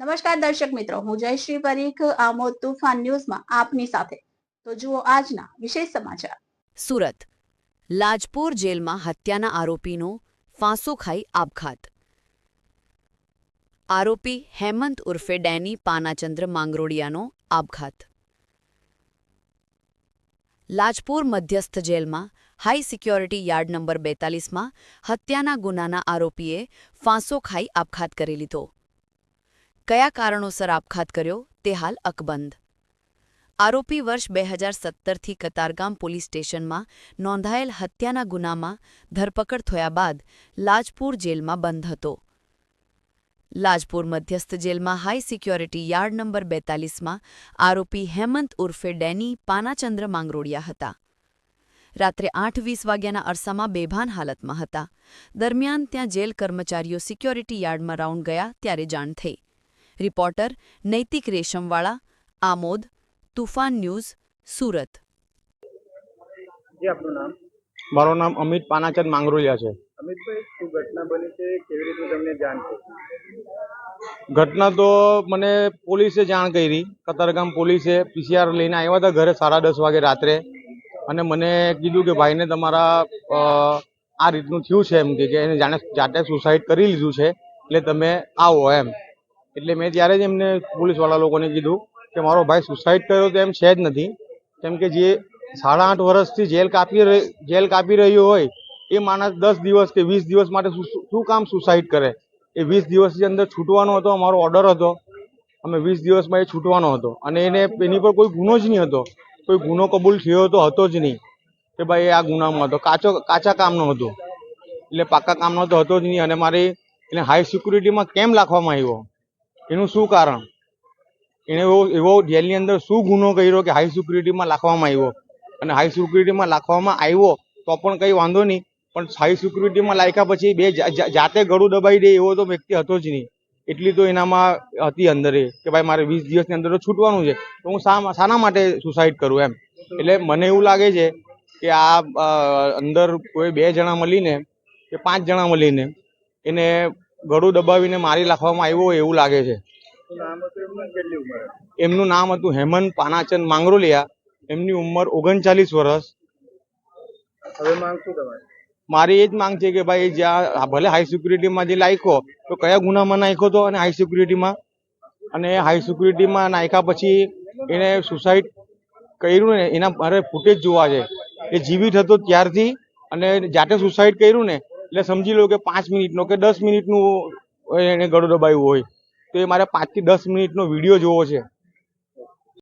નમસ્કાર દર્શક મિત્રો, હું જયશ્રી પરીખ, આમોદ તુફાન ન્યૂઝમાં આપની સાથે. તો જુઓ આજના વિશેષ સમાચાર. સુરત. લાજપોર જેલમાં હત્યાના આરોપીનો ફાંસો ખાઈ આપઘાત. આરોપી હેમંત ઉર્ફે ડેની પાનાચંદ્ર માંગરોડિયાનો આપઘાત. લાજપોર મધ્યસ્થ જેલમાં હાઈ સિક્યોરિટી યાર્ડ નંબર બેતાલીસમાં હત્યાના ગુનાના આરોપીએ ફાંસો ખાઈ આપઘાત કરી લીધો. કયા કારણોસર આપઘાત કર્યો તે હાલ અકબંધ. આરોપી વર્ષ બે હજાર સત્તરથી કતારગામ પોલીસ સ્ટેશનમાં નોંધાયેલ હત્યાના ગુનામાં ધરપકડ થયા બાદ લાજપુર જેલમાં બંધ હતો. લાજપુર મધ્યસ્થ જેલમાં હાઈ સિક્યોરિટી યાર્ડ નંબર બેતાલીસમાં આરોપી હેમંત ઉર્ફે ડેની પાનાચંદ્ર માંગરોડિયા હતા. રાત્રે આઠ વીસ વાગ્યાના અરસામાં બેભાન હાલતમાં હતા. દરમિયાન ત્યાં જેલ કર્મચારીઓ સિક્યોરિટી યાર્ડમાં રાઉન્ડ ગયા ત્યારે જાણ થઈ. Reporter Naitik Reshamwala Amod Toofan news Surat. જી આપનું નામ? મારું નામ અમિત પાનાચંદ માંગરોલિયા છે. અમિતભાઈ શું ઘટના બની છે? કેવી રીતે તમને જાણ ઘટના તો મને પોલીસે જાણ કરી. કતારગામ પોલીસે પીસીઆર લઈને આવ્યા હતા ઘરે સાડા દસ વાગે રાત્રે. અને મને કીધું કે ભાઈને તમારા આ રીતનું થયું છે એમ કે કે એને જાણે જાતે સુસાઇડ કરી લીધું છે. એટલે તમે આવો એમ. એટલે મેં ત્યારે જ એમને પોલીસવાળા લોકોને કીધું કે મારો ભાઈ સુસાઇડ કર્યો તો એમ છે જ નથી. કેમ કે જે સાડા આઠ વર્ષથી જેલ કાપી જેલ કાપી રહ્યો હોય, એ માણસ દસ દિવસ કે વીસ દિવસ માટે શું શું કામ સુસાઇડ કરે? એ વીસ દિવસની અંદર છૂટવાનો હતો, અમારો ઓર્ડર હતો. અમે વીસ દિવસમાં એ છૂટવાનો હતો. અને એને એની પર કોઈ ગુનો જ નહીં હતો. કોઈ ગુનો કબૂલ થયો તો હતો જ નહીં. કે ભાઈ એ આ ગુનામાં હતો. કાચો, કાચા કામનો હતો. એટલે પાકા કામનો તો હતો જ નહીં. અને મારી, એને હાઈ સિક્યુરિટીમાં કેમ રાખવામાં આવ્યો? એનું શું કારણ? એણે એવો એવો જેલની અંદર શું ગુનો કર્યો કે હાઈ સિક્યુરિટીમાં રાખવામાં આવ્યો? અને હાઈ સિક્યુરિટીમાં રાખવામાં આવ્યો તો પણ કંઈ વાંધો નહીં, પણ હાઈ સિક્યુરિટીમાં લાખ્યા પછી બે જાતે ગળું દબાઈ દે એવો તો વ્યક્તિ હતો જ નહીં. એટલી તો એનામાં હતી અંદર એ કે ભાઈ મારે વીસ દિવસની અંદર તો છૂટવાનું છે. તો હું શા, શાના માટે સુસાઇડ કરું એમ? એટલે મને એવું લાગે છે કે આ અંદર કોઈ બે જણા મળીને કે પાંચ જણા મળીને એને ગળું દબાવીને મારી નાખવામાં આવ્યો હોય એવું લાગે છે. એમનું નામ હતું હેમંત પાનાચંદ માંગરોલિયા. એમની ઉંમર ઓગણચાલીસ વર્ષ. હવે માંગ શું તમારી મારી એ જ માંગ છે કે ભાઈ જ્યાં ભલે હાઈ સિક્યુરિટીમાં જે નાખ્યો તો કયા ગુનામાં નાખ્યો હતો અને હાઈ સિક્યુરિટીમાં અને હાઈ સિક્યુરિટીમાં નાખ્યા પછી એને સુસાઇડ કર્યું ને એના મારે ફૂટેજ જોવા છે. એ જીવિત હતો ત્યારથી અને જાતે સુસાઇડ કર્યું ને એટલે સમજી લો કે પાંચ મિનિટનો કે દસ મિનિટનું એને ગળું દબાવ્યું હોય. તો એ મારે પાંચથી દસ મિનિટનો વીડિયો જોવો છે.